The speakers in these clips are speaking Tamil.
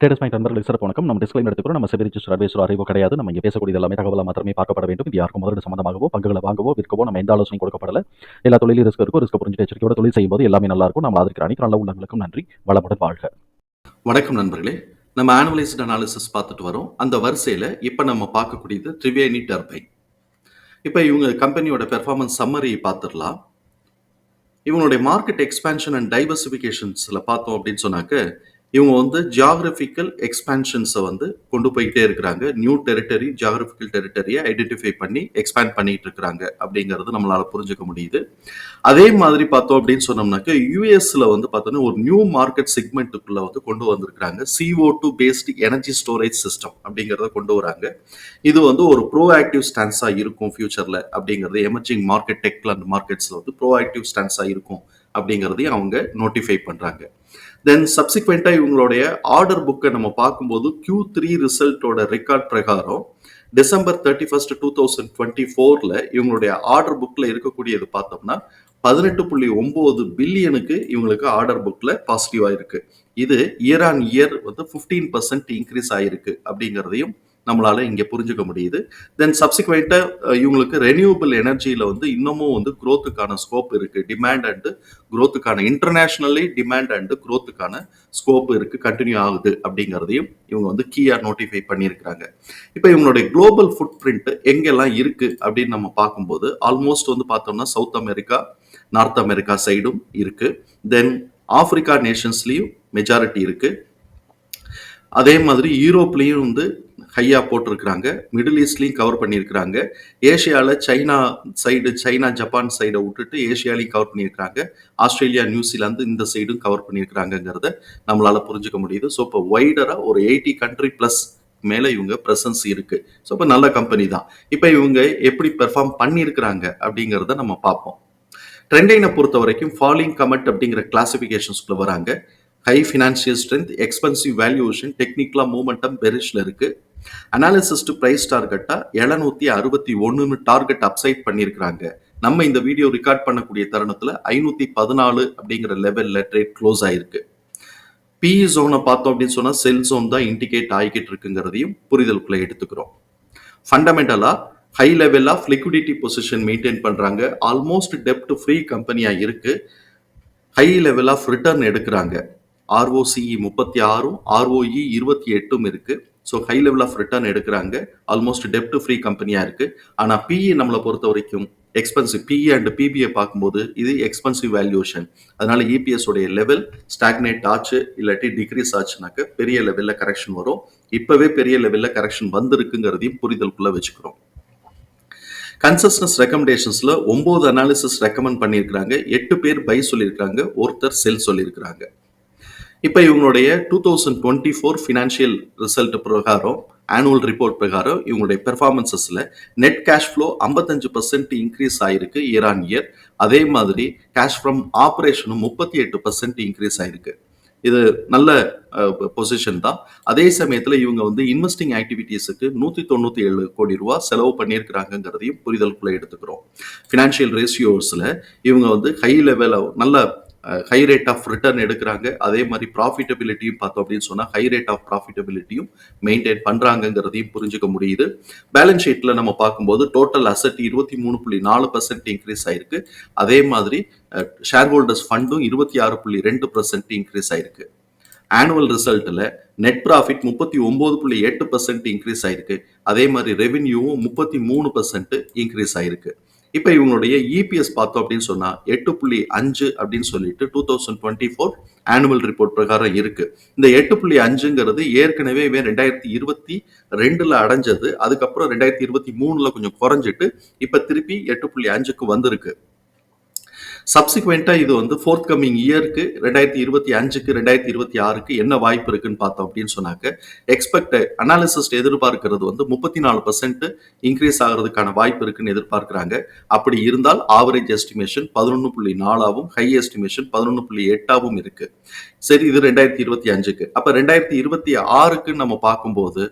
ட்ரேடர்ஸ் பாயிண்ட் நண்பர்களுக்கு சிறப்பு வணக்கம். நம்ம டிஸ்கிளைம் எடுத்துக்கிறோம் நம்ம செபி ரிஜிஸ்டர் அட்வைசர் அறிவோ கிடையாது. நம்ம இங்கே பேசக்கூடிய எல்லாமே தகவலாக மாத்திரமே பார்க்கப்பட வேண்டும். இது யாருக்கும் முதலீடு சம்பந்தமாகவோ பங்குகளை வாங்கவோ விற்கவோ நம்ம எந்த ஆலோசனை கொடுக்கப்படல. எல்லா தொழிலும் ரிஸ்க் இருக்கும் ரிஸ்க் புரிஞ்சு எச்சரிக்கையோட தொழில் செய்யும்போது எல்லாமே நல்லா இருக்கும். நம்ம ஆதரிக்கிற அனைத்து நல்ல உள்ளங்களுக்கும் நன்றி. வளமுடன் வாழ்க. வணக்கம் நண்பர்களே. நம்ம ஆனுவலைஸ்ட் அனாலிசிஸ் பார்த்துட்டு வரோம். அந்த வரிசையில் இப்போ நம்ம பார்க்கக்கூடியது த்ரிவேணி டர்பைன் இப்போ இவங்க கம்பெனியோட பெர்ஃபார்மன்ஸ் சம்மரி பார்த்துடலாம். இவங்களுடைய மார்க்கெட் எக்ஸ்பேன்ஷன் அண்ட் டைவர்சிஃபிகேஷன்ஸில் பார்த்தோம் அப்படின்னு சொன்னாக்க இவங்க வந்து ஜியாகிரபிக்கல் எக்ஸ்பேன்ஷன்ஸை வந்து கொண்டு போய்கிட்டே இருக்கிறாங்க. நியூ டெரிட்டரி ஜியாகிரபிக்கல் டெரிட்டரியை ஐடென்டிஃபை பண்ணி எக்ஸ்பேண்ட் பண்ணிட்டு இருக்கிறாங்க அப்படிங்கிறது நம்மளால புரிஞ்சுக்க முடியுது. அதே மாதிரி பார்த்தோம் அப்படின்னு சொன்னோம்னாக்க யூஎஸ்ல வந்து பார்த்தோன்னா ஒரு நியூ மார்க்கெட் செக்மெண்ட்டுக்குள்ள வந்து கொண்டு வந்திருக்கிறாங்க. CO two based energy storage system அப்படிங்கிறத கொண்டு வராங்க. இது வந்து ஒரு ப்ரோ ஆக்டிவ் ஸ்டான்ஸாக இருக்கும் ஃபியூச்சரில் அப்படிங்கிறது எமர்ஜிங் மார்க்கெட் டெக்ல அண்ட் மார்க்கெட்ஸில் வந்து ப்ரோ ஆக்டிவ் ஸ்டான்ஸாக இருக்கும். அப்படிங்கிறதையும் அவங்க நோட்டிஃபை பண்ணுறாங்க தென் சப்சிக்வெண்ட்டாக இவங்களுடைய ஆர்டர் புக்கை நம்ம பார்க்கும்போது கியூ த்ரீ ரிசல்ட்டோட ரெக்கார்ட் பிரகாரம் December thirty first two thousand twenty ஃபோரில் இவங்களுடைய ஆர்டர் புக்கில் இருக்கக்கூடியது பார்த்தோம்னா பதினெட்டு புள்ளி ஒம்பது பில்லியனுக்கு இவங்களுக்கு ஆர்டர் புக்கில் பாசிட்டிவாக இருக்குது இது இயர் ஆன் இயர் வந்து ஃபிஃப்டீன் பர்சன்ட் இன்க்ரீஸ் ஆகிருக்கு அப்படிங்கிறதையும் நம்மளால இங்கே புரிஞ்சுக்க முடியுது. தென் சப்சிக்வெண்ட்டாக இவங்களுக்கு ரெனியூபிள் எனர்ஜியில் வந்து இன்னமும் வந்து குரோத்துக்கான ஸ்கோப் இருக்குது டிமாண்ட் அண்ட் குரோத்துக்கான இன்டர்நேஷ்னலி டிமாண்ட் அண்டு குரோத்துக்கான ஸ்கோப் இருக்குது கண்டினியூ ஆகுது அப்படிங்கிறதையும் இவங்க வந்து கீயா நோட்டிஃபை பண்ணியிருக்கிறாங்க. இப்போ இவங்களுடைய குளோபல் ஃபுட் பிரிண்ட் எங்கெல்லாம் இருக்குது அப்படின்னு நம்ம பார்க்கும்போது ஆல்மோஸ்ட் வந்து பார்த்தோம்னா சவுத் அமெரிக்கா நார்த் அமெரிக்கா சைடும் இருக்குது தென் ஆப்பிரிக்கா நேஷன்ஸ்லேயும் மெஜாரிட்டி இருக்குது அதே மாதிரி யூரோப்லேயும் வந்து ஹையா போட்டிருக்கிறாங்க. மிடில் ஈஸ்ட்லையும் கவர் பண்ணியிருக்கிறாங்க. ஏஷியாவில் சைனா சைடு சைனா ஜப்பான் சைடை விட்டுட்டு ஏஷியாலையும் கவர் பண்ணியிருக்கிறாங்க. ஆஸ்திரேலியா நியூசிலாந்து இந்த சைடும் கவர் பண்ணியிருக்கிறாங்கங்கிறத நம்மளால் புரிஞ்சுக்க முடியுது. ஸோ இப்போ வைடராக ஒரு எயிட்டி கண்ட்ரி ப்ளஸ் மேலே இவங்க ப்ரெசன்ஸ் இருக்கு. ஸோ இப்போ நல்ல கம்பெனி தான். இப்போ இவங்க எப்படி பெர்ஃபார்ம் பண்ணியிருக்கிறாங்க அப்படிங்கிறத நம்ம பார்ப்போம். ட்ரெண்டைனை பொறுத்த வரைக்கும் ஃபாலிங் கமெண்ட் அப்படிங்கிற கிளாசிஃபிகேஷன்ஸ்குள்ள வராங்க. High financial strength expensive valuation டெக்னிக்கலாக மூமெண்டம் பெரிஷ்ல இருக்கு அனாலிசிஸ்ட் பிரைஸ் டார்கெட்டா எழுநூத்தி அறுபத்தி ஒன்றுன்னு டார்கெட் அப்சைட் பண்ணியிருக்கிறாங்க. நம்ம இந்த வீடியோ ரெக்கார்ட் பண்ணக்கூடிய தருணத்துல ஐநூத்தி பதினாலு அப்படிங்கிற லெவல்ல ட்ரேட் க்ளோஸ் ஆயிருக்கு. பிஇ ஜோனை பார்த்தோம் அப்படின்னு சொன்னா செல் ஜோன் தான் இண்டிகேட் ஆகிக்கிட்டு இருக்குங்கிறதையும் புரிதலுக்குள்ள எடுத்துக்கிறோம். ஃபண்டமெண்டலா high level of liquidity position maintain பண்றாங்க ஆல்மோஸ்ட் டெப்ட் ஃப்ரீ கம்பெனியா இருக்கு. ஹை லெவல் ஆஃப் ரிட்டர்ன் எடுக்கிறாங்க ஆர்ஓசிஇ முப்பத்தி ஆறும் ஆர்ஓஇ இருபத்தி எட்டும் இருக்குது so high level of return எடுக்கிறாங்க. ஆல்மோஸ்ட் டெப்ட் ஃப்ரீ கம்பெனியாக இருக்குது ஆனால் பிஇ நம்மளை பொறுத்த வரைக்கும் எக்ஸ்பென்சிவ் பிஇ அண்ட் பிபிஐ பார்க்கும்போது இது எக்ஸ்பென்சிவ் வேல்யூஷன் அதனால இபிஎஸ் உடைய லெவல் ஸ்டாக்னேட் ஆச்சு இல்லாட்டி டிக்ரீஸ் ஆச்சுனாக்க பெரிய லெவலில் கரெக்ஷன் வரும். இப்போவே பெரிய லெவலில் கரெக்ஷன் வந்திருக்குங்கிறதையும் புரிதலுக்குள்ளே வச்சுக்கிறோம். கன்சஸ்டன்ஸ் ரெக்கமெண்டேஷன்ஸில் ஒம்பது அனாலிசிஸ் ரெக்கமெண்ட் பண்ணியிருக்கிறாங்க. எட்டு பேர் பை சொல்லியிருக்காங்க ஒருத்தர் செல் சொல்லியிருக்கிறாங்க. இப்போ இவங்களுடைய two thousand twenty four financial result பிரகாரம் ஆனுவல் ரிப்போர்ட் பிரகாரம் இவங்களுடைய பெர்ஃபார்மன்சஸில் நெட் கேஷ் ஃப்ளோ ஐம்பத்தஞ்சு பர்சன்ட் இன்க்ரீஸ் ஆயிருக்கு இயர் ஆன் இயர் அதே மாதிரி கேஷ் ஃப்ரம் ஆப்ரேஷனும் முப்பத்தி எட்டு பர்சன்ட் இன்க்ரீஸ் ஆயிருக்கு. இது நல்ல பொசிஷன் தான். அதே சமயத்தில் இவங்க வந்து இன்வெஸ்டிங் ஆக்டிவிட்டீஸுக்கு நூற்றி தொண்ணூற்றி ஏழு கோடி ரூபா செலவு பண்ணியிருக்கிறாங்கங்கிறதையும் புரிதலுக்குள்ளே எடுத்துக்கிறோம். ஃபினான்ஷியல் ரேஷியோஸில் இவங்க வந்து ஹை லெவலில் நல்ல ஹை ரேட் ஆஃப் ரிட்டர்ன் எடுக்கிறாங்க. அதே மாதிரி ப்ராஃபிட்டபிலிட்டியும் பார்த்தோம் அப்படின்னு சொன்னால் ஹை ரேட் ஆஃப் ப்ராஃபிட்டபிலிட்டியும் மெயின்டைன் பண்ணுறாங்கங்கிறதையும் புரிஞ்சுக்க முடியுது. பேலன்ஸ் ஷீட்டில் நம்ம பார்க்கும்போது டோட்டல் அசட் இருபத்தி மூணு புள்ளி நாலு பர்சன்ட் இன்க்ரீஸ் ஆயிருக்கு. அதே மாதிரி ஷேர் ஹோல்டர்ஸ் ஃபண்டும் இருபத்தி ஆறு புள்ளி ரெண்டு பர்சன்ட் இன்க்ரீஸ் ஆயிருக்கு. ஆனுவல் ரிசல்ட்டில் நெட் ப்ராஃபிட் முப்பத்தி ஒம்பது புள்ளி எட்டு பர்சன்ட் இன்க்ரீஸ் ஆயிருக்கு. அதே மாதிரி ரெவென்யூவும் முப்பத்தி மூணு பர்சன்ட் இன்க்ரீஸ் ஆயிருக்கு. இப்போ இவங்களுடைய இபிஎஸ் பார்த்தோம் அப்படின்னு சொன்னால் எட்டு புள்ளி அஞ்சு அப்படின்னு சொல்லிட்டு two thousand twenty four annual report பிரகாரம் இருக்கு. இந்த எட்டு புள்ளி அஞ்சுங்கிறது ஏற்கனவே இவன் ரெண்டாயிரத்தி இருபத்தி ரெண்டுல அடைஞ்சது அதுக்கப்புறம் ரெண்டாயிரத்தி இருபத்தி மூணுல கொஞ்சம் குறைஞ்சிட்டு இப்ப திருப்பி எட்டு புள்ளி அஞ்சுக்கு வந்திருக்கு. சப்சிக்வெண்ட்டாக இது வந்து ஃபோர்த் கம்மிங் இயருக்கு ரெண்டாயிரத்தி இருபத்தி அஞ்சுக்கு ரெண்டாயிரத்தி இருபத்தி ஆறுக்கு என்ன வாய்ப்பு இருக்குன்னு பார்த்தோம் அப்படின்னு சொன்னாக்க எக்ஸ்பெக்ட் அனாலிசிஸ்ட் எதிர்பார்க்கிறது வந்து முப்பத்தி நாலு பர்சன்ட் இன்க்ரீஸ் ஆகிறதுக்கான வாய்ப்பு இருக்குன்னு எதிர்பார்க்கிறாங்க. அப்படி இருந்தால் ஆவரேஜ் எஸ்டிமேஷன் பதினொன்று புள்ளி நாலாவும் ஹை எஸ்டிமேஷன் பதினொன்று புள்ளி எட்டாவும் இருக்கு. சரி இது ரெண்டாயிரத்தி இருபத்தி அஞ்சுக்கு. அப்போ ரெண்டாயிரத்தி இருபத்தி ஆறுக்கு நம்ம பார்க்கும்போது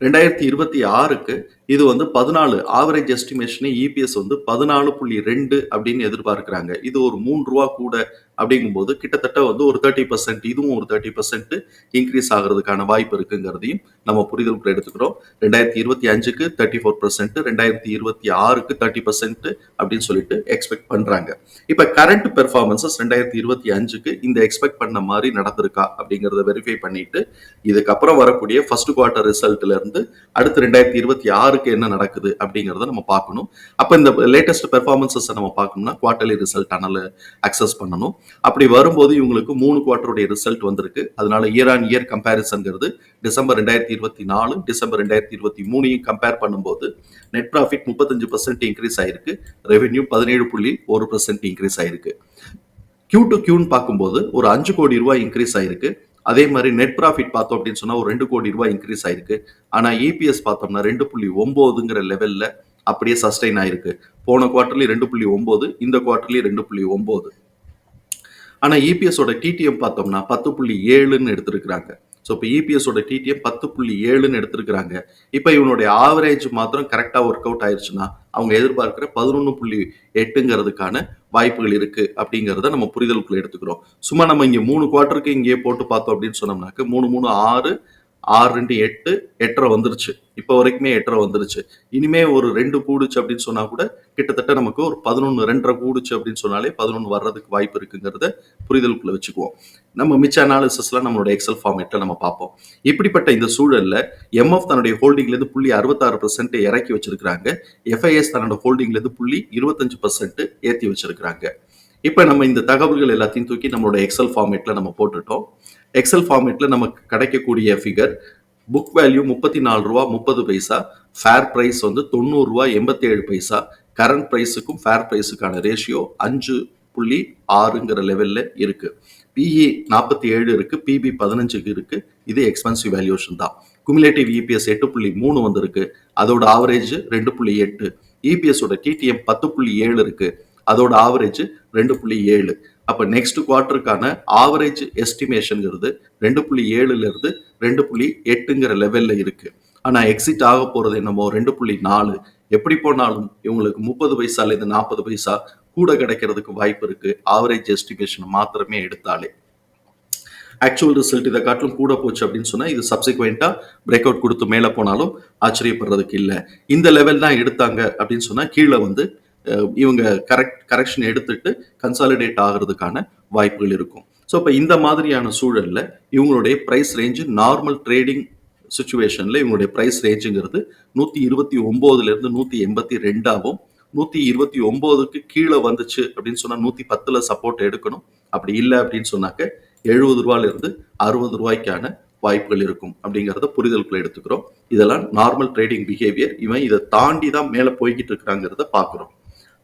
ரெண்டாயிரத்தி இருபத்தி ஆறுக்கு இது வந்து பதினாலு ஆவரேஜ் எஸ்டிமேஷனே இபிஎஸ் வந்து பதினாலு புள்ளி ரெண்டு அப்படின்னு எதிர்பார்க்கிறாங்க. இது ஒரு மூன்று ரூபா கூட அப்படிங்கும்போது கிட்டத்தட்ட வந்து ஒரு தேர்ட்டி பர்சன்ட் இதுவும் ஒரு தேர்ட்டி பர்சன்ட் இன்க்ரீஸ் ஆகிறதுக்கான வாய்ப்பு இருக்குங்கிறதையும் நம்ம புரிதலுக்குள்ள எடுத்துக்கிறோம். ரெண்டாயிரத்தி இருபத்தி அஞ்சுக்கு தேர்ட்டி ஃபோர் பர்சன்ட் ரெண்டாயிரத்தி இருபத்தி ஆறுக்கு தேர்ட்டி பர்சன்ட் அப்படின்னு சொல்லிட்டு எக்ஸ்பெக்ட் பண்றாங்க. இப்ப கரண்ட் பெர்ஃபார்மன்சஸ் ரெண்டாயிரத்தி இருபத்தி அஞ்சுக்கு இந்த எக்ஸ்பெக்ட் பண்ண மாதிரி நடந்திருக்கா அப்படிங்கறத வெரிஃபை பண்ணிட்டு இதுக்கப்புறம் வரக்கூடிய ஃபர்ஸ்ட் குவார்டர் ரிசல்ட்ல இருந்து அடுத்து ரெண்டாயிரத்தி இருபத்தி ஆறுக்கு என்ன நடக்குது அப்படிங்கறத நம்ம பார்க்கணும். அப்ப இந்த லேட்டஸ்ட் பெர்ஃபார்மன்சஸ் நம்ம பார்க்கணும்னா குவார்டர்லி ரிசல்ட் அனல அக்சஸ் பண்ணணும். அப்படி வரும்போது இவங்களுக்கு மூணு குவார்டருடைய ரிசல்ட் வந்திருக்கு. அதனால இயர் ஆன் இயர் கம்பேரிசன்ங்கிறது டிசம்பர் ரெண்டாயிரத்தி இருபத்தி நாலு டிசம்பர் ரெண்டாயிரத்தி இருபத்தி மூணையும் கம்பேர் பண்ணும்போது நெட் ப்ராஃபிட் முப்பத்தஞ்சு பர்சன்ட் இன்க்ரீஸ் ஆயிருக்கு. ரெவென்யூ பதினேழு புள்ளி ஒரு பர்சன்ட் இன்க்ரீஸ் ஆயிருக்கு. கியூ டு கியூன்னு பார்க்கும்போது ஒரு அஞ்சு கோடி ரூபாய் இன்க்ரீஸ் ஆயிருக்கு. அதே மாதிரி நெட் ப்ராஃபிட் பார்த்தோம் அப்படின்னு சொன்னா ஒரு ரெண்டு கோடி ரூபாய் இன்க்ரீஸ் ஆயிருக்கு. ஆனா இபிஎஸ் பார்த்தோம்னா ரெண்டு புள்ளி ஒன்பதுங்கிற லெவல்ல அப்படியே சஸ்டைன் ஆயிருக்கு. போன குவார்டர்லி ரெண்டு புள்ளி ஒன்பது இந்த குவார்டர்லி ரெண்டு புள்ளி ஒன்பது ஆனால் இபிஎஸோட டிடிஎம் பார்த்தோம்னா பத்து புள்ளி ஏழுன்னு எடுத்திருக்கிறாங்க. ஸோ இப்போ இபிஎஸோட டிடிஎம் பத்து புள்ளி ஏழுன்னு எடுத்திருக்கிறாங்க. இப்போ இவனுடைய ஆவரேஜ் மாத்திரம் கரெக்டாக ஒர்க் அவுட் ஆயிடுச்சுன்னா அவங்க எதிர்பார்க்குற பதினொன்று புள்ளி எட்டுங்கிறதுக்கான வாய்ப்புகள் இருக்குது அப்படிங்கிறத நம்ம புரிதலுக்குள்ள எடுத்துக்கிறோம். சும்மா நம்ம இங்கே மூணு குவார்ட்டருக்கு இங்கேயே போட்டு பார்த்தோம் அப்படின்னு சொன்னோம்னாக்க மூணு மூணு ஆறு ஆறு ரெண்டு எட்டு எட்டரை வந்துருச்சு. இப்போ வரைக்குமே எட்டரை வந்துருச்சு. இனிமே ஒரு ரெண்டு கூடுச்சு அப்படின்னு சொன்னா கூட கிட்டத்தட்ட நமக்கு ஒரு பதினொன்று ரெண்டரை கூடுச்சு அப்படின்னு சொன்னாலே பதினொன்று வர்றதுக்கு வாய்ப்பு இருக்குங்கிறத புரிதலுக்குள்ள வச்சுக்குவோம். நம்ம மிச்ச அனாலிசிஸ்லாம் நம்மளோட எக்ஸல் ஃபார்மேட்டில் நம்ம பார்ப்போம். இப்படிப்பட்ட இந்த சூழலில் எம்எஃப் தன்னுடைய ஹோல்டிங்லேருந்து புள்ளி அறுபத்தாறு பர்சன்ட் இறக்கி வச்சிருக்கிறாங்க. எஃப்ஐஎஸ் தன்னோட ஹோல்டிங்லேருந்து புள்ளி இருபத்தஞ்சு பர்சன்ட் ஏற்றி வச்சிருக்கிறாங்க. இப்போ நம்ம இந்த தகவல்கள் எல்லாத்தையும் தூக்கி நம்மளோட எக்ஸல் ஃபார்மேட்டில் நம்ம போட்டுட்டோம். எக்ஸல் ஃபார்மேட்டில் நமக்கு கிடைக்கக்கூடிய ஃபிகர் புக் வேல்யூ முப்பத்தி நாலு ரூபா முப்பது பைசா ஃபேர் ப்ரைஸ் வந்து தொண்ணூறுரூவா எண்பத்தேழு எண்பத்தி ஏழு பைசா கரண்ட் ப்ரைஸுக்கும் ஃபேர் ப்ரைஸுக்கான ரேஷியோ அஞ்சு புள்ளி ஆறுங்கிற லெவலில் இருக்குது பிஇ நாற்பத்தி ஏழு இருக்குது பிபி பதினஞ்சுக்கு இருக்குது இது எக்ஸ்பென்சிவ் வேல்யூஷன் தான். குமுலேட்டிவ் இபிஎஸ் எட்டு புள்ளி மூணு வந்திருக்கு. அதோட ஆவரேஜ் ரெண்டு புள்ளி எட்டு. இபிஎஸோட டிடிஎம் பத்து புள்ளி ஏழு இருக்குது அதோட ஆவரேஜ் ரெண்டு புள்ளி ஏழு. அப்போ நெக்ஸ்ட் குவார்ட்டருக்கான ஆவரேஜ் எஸ்டிமேஷனுங்கிறது ரெண்டு புள்ளி ஏழுலேருந்து ரெண்டு புள்ளி எட்டுங்கிற லெவலில் இருக்குது ஆனால் எக்ஸிட் ஆக போகிறது என்னமோ ரெண்டு புள்ளி நாலு. எப்படி போனாலும் இவங்களுக்கு முப்பது பைசால இருந்து நாற்பது பைசா கூட கிடைக்கிறதுக்கு வாய்ப்பு இருக்குது ஆவரேஜ் எஸ்டிமேஷன் மாத்திரமே எடுத்தாலே. ஆக்சுவல் ரிசல்ட் இதை காட்டிலும் கூட போச்சு அப்படின்னு சொன்னால் இது சப்சிக்வெண்ட்டாக பிரேக் அவுட் கொடுத்து மேலே போனாலும் ஆச்சரியப்படுறதுக்கு இல்லை. இந்த லெவல் தான் எடுத்தாங்க அப்படின்னு சொன்னால் கீழே வந்து இவங்க கரெக்ட் கரெக்ஷன் எடுத்துட்டு கன்சாலிடேட் ஆகிறதுக்கான வாய்ப்புகள் இருக்கும். ஸோ இப்போ இந்த மாதிரியான சூழலில் இவங்களுடைய ப்ரைஸ் ரேஞ்சு நார்மல் ட்ரேடிங் சுச்சுவேஷனில் இவங்களுடைய ப்ரைஸ் ரேஞ்சுங்கிறது நூற்றி இருபத்தி ஒம்போதுலேருந்து நூற்றி எண்பத்தி ரெண்டாவும் நூற்றி இருபத்தி ஒம்போதுக்கு கீழே வந்துச்சு அப்படின்னு சொன்னால் நூற்றி பத்தில் சப்போர்ட் எடுக்கணும். அப்படி இல்லை அப்படின்னு சொன்னாக்க எழுபது ரூபாயிலிருந்து அறுபது ரூபாய்க்கான வாய்ப்புகள் இருக்கும் அப்படிங்கிறத புரிதலுக்குள்ள எடுத்துக்கிறோம். இதெல்லாம் நார்மல் ட்ரேடிங் பிஹேவியர் இவன் இதை தாண்டி தான் மேலே போய்கிட்டு இருக்கிறாங்கிறத பார்க்குறோம்.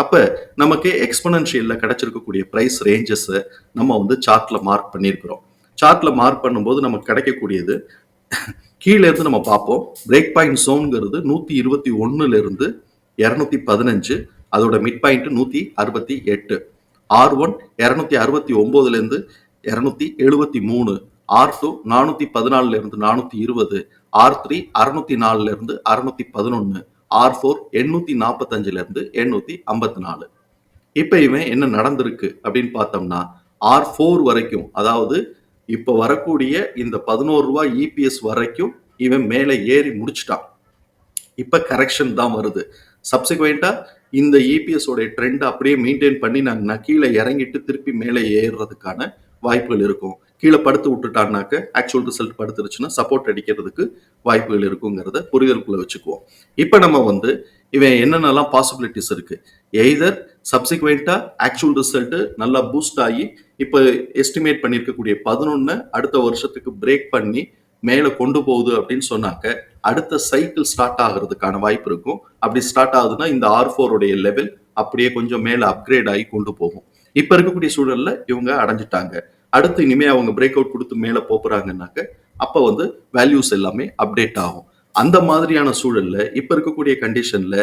அப்போ நமக்கு எக்ஸ்பனன்ஷியலில் கிடைச்சிருக்கக்கூடிய பிரைஸ் ரேஞ்சஸை நம்ம வந்து சார்ட்டில் மார்க் பண்ணியிருக்கிறோம். சார்ட்டில் மார்க் பண்ணும்போது நமக்கு கிடைக்கக்கூடியது கீழே இருந்து நம்ம பார்ப்போம். பிரேக் பாயிண்ட் ஜோன்ங்கிறது நூற்றி இருபத்தி ஒன்றுலேருந்து இரநூத்தி பதினஞ்சு அதோட மிட் பாயிண்ட் நூற்றி அறுபத்தி எட்டு. ஆர் ஒன் இரநூத்தி அறுபத்தி ஒம்போதுலேருந்து இரநூத்தி எழுபத்தி மூணு. ஆர் டூ நானூற்றி பதினாலுலேருந்து நானூற்றி இருபது. ஆர் த்ரீ அறுநூத்தி நாலுலேருந்து அறுநூத்தி பதினொன்று ஆர் ஃபோர் எண்ணூத்தி நாற்பத்தஞ்சுல இருந்து எண்ணூத்தி ஐம்பத்தி நாலு இப்போ இவன் என்ன நடந்திருக்கு அப்படின்னு பார்த்தோம்னா ஆர் ஃபோர் வரைக்கும் அதாவது இப்போ வரக்கூடிய இந்த பதினோரு ரூபா இபிஎஸ் வரைக்கும் இவன் மேலே ஏறி முடிச்சிட்டான். இப்போ கரெக்ஷன் தான் வருது. சப்சிக்வெண்டா இந்த இபிஎஸோடைய ட்ரெண்ட் அப்படியே மெயின்டைன் பண்ணி நாங்கள் கீழே இறங்கிட்டு திருப்பி மேலே ஏறுறதுக்கான வாய்ப்புகள் இருக்கும். கீழே படுத்து விட்டுட்டான்னாக்க ஆக்சுவல் ரிசல்ட் படுத்துருச்சுன்னா சப்போர்ட் அடிக்கிறதுக்கு வாய்ப்புகள் இருக்குங்கிறத புரிதலுக்குள்ள வச்சுக்குவோம். இப்போ நம்ம வந்து இவன் என்னென்னலாம் பாசிபிலிட்டிஸ் இருக்கு? எய்தர் சப்சிக்வெண்ட்டாக ஆக்சுவல் ரிசல்ட்டு நல்லா பூஸ்ட் ஆகி இப்போ எஸ்டிமேட் பண்ணியிருக்கக்கூடிய பதினொன்று அடுத்த வருஷத்துக்கு பிரேக் பண்ணி மேலே கொண்டு போகுது அப்படின்னு சொன்னாக்க அடுத்த சைக்கிள் ஸ்டார்ட் ஆகிறதுக்கான வாய்ப்பு இருக்கும். அப்படி ஸ்டார்ட் ஆகுதுன்னா இந்த ஆர் ஃபோருடைய லெவல் அப்படியே கொஞ்சம் மேலே அப்கிரேட் ஆகி கொண்டு போகும். இப்போ இருக்கக்கூடிய சூழலில் இவங்க அடைஞ்சிட்டாங்க. அடுத்து இனிமேல் அவங்க பிரேக் அவுட் கொடுத்து மேலே போகிறாங்கன்னாக்க அப்போ வந்து வேல்யூஸ் எல்லாமே அப்டேட் ஆகும். அந்த மாதிரியான சூழல்ல இப்ப இருக்கக்கூடிய கண்டிஷன்ல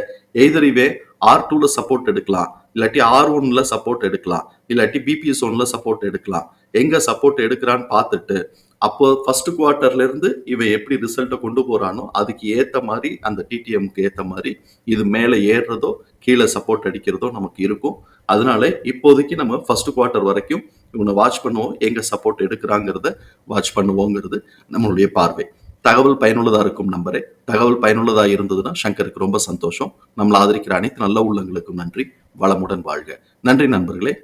எய்தரிவே ஆர் டூல சப்போர்ட் எடுக்கலாம். இல்லாட்டி ஆர் ஒன்ல சப்போர்ட் எடுக்கலாம். இல்லாட்டி பிபிஎஸ் ஒன்ல சப்போர்ட் எடுக்கலாம். எங்க சப்போர்ட் எடுக்கிறான்னு பார்த்துட்டு அப்போ ஃபர்ஸ்ட் குவார்ட்டர்ல இருந்து இவன் எப்படி ரிசல்ட்டை கொண்டு போறானோ அதுக்கு ஏத்த மாதிரி அந்த டிடிஎம்க்கு ஏத்த மாதிரி இது மேலே ஏறுறதோ கீழே சப்போர்ட் அடிக்கிறதோ நமக்கு இருக்கும். அதனால இப்போதைக்கு நம்ம ஃபர்ஸ்ட் குவார்ட்டர் வரைக்கும் இவனை வாட்ச் பண்ணுவோம். எங்க சப்போர்ட் எடுக்கிறாங்கிறத வாட்ச் பண்ணுவோங்கிறது நம்மளுடைய பார்வை. தகவல் பயனுள்ளதா இருக்கும் நம்பரே தகவல் பயனுள்ளதா இருந்ததுன்னா சங்கருக்கு ரொம்ப சந்தோஷம். நம்மளை ஆதரிக்கிற அனைத்து நல்ல உள்ளங்களுக்கும் நன்றி. வளமுடன் வாழ்க. நன்றி நண்பர்களே.